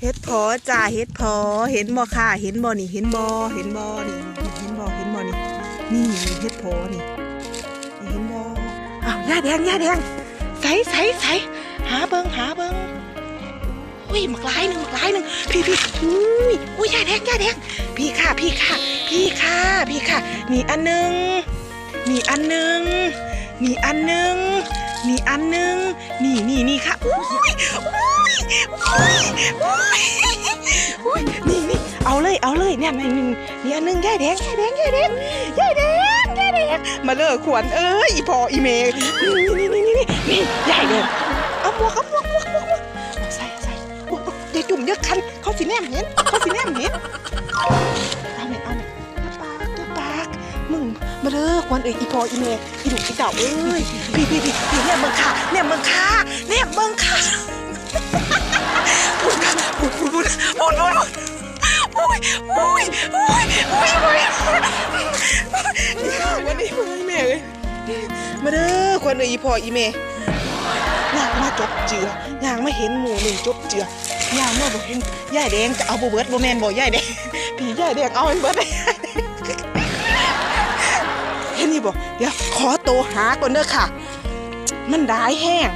เฮ็ดพอจ้าเฮ็ดพอเห็นบ่ค่ะ เห็นบ่นี่ เห็นบ่เห็นบ่นี่เห็นบ่เห็นบ่นี่นี่เฮ็ดพอนี่นี่เห็นบ่อ้าวย่าแดงย่าแดงใสใสใสหาเบิ่งหาเบิ่งอุ้ยหมักหลายหนึ่งหมักหลายหนึ่งพี่พี่อุ้ยอุ้ยย่าแดงย่าแดงพี่ค่ะพี่ค่ะ พี่ค่ะพี่ค่ะนี่อันหนึงนี่อันหนึงนี่อันหนึงนี่อันหนึงนี่นี่นี่ค่ะอุ้ยอุ้ยอุ้ย เอาเลยเอาเลยเนี่ยนี่นี่นี่อันนึงย่แดงย่แดงย่แดงย่แดงย่แดงมาเลยขวัญเอ้ยอีพออีเมย์นี่นี่นี่นี่นี่ย่าแดงเอาหมวกเอาหมวกหมวกหมวกหมวกใส่ใส่โอ้ยอย่าจุ่มอย่าคันเขาสิแนมเห็นเขาสิแนมเห็นเอาเนี่ยเอาเนี่ยปากเจ้ปากมึงมาเด้อควันเอ้ยอีพออีเมย์อีดุอีเต่าเอ้ยพี่พี่ มาเด้อควันเอ้ยอีพออีเมย์ย่างมาจบเจือย่างมาเห็นหมูหนึ่งจบเจือย่างมาบ่เห็นย่ายแดงจะเอาบ่เบิดบ่แมนบ่ย่ายแดงผีย่าแดงเอาให้เบิดเลยเห็นนี่บอกเดี๋ยวขอโตหาก่อนเด้อค่ะ มันได้แห้ง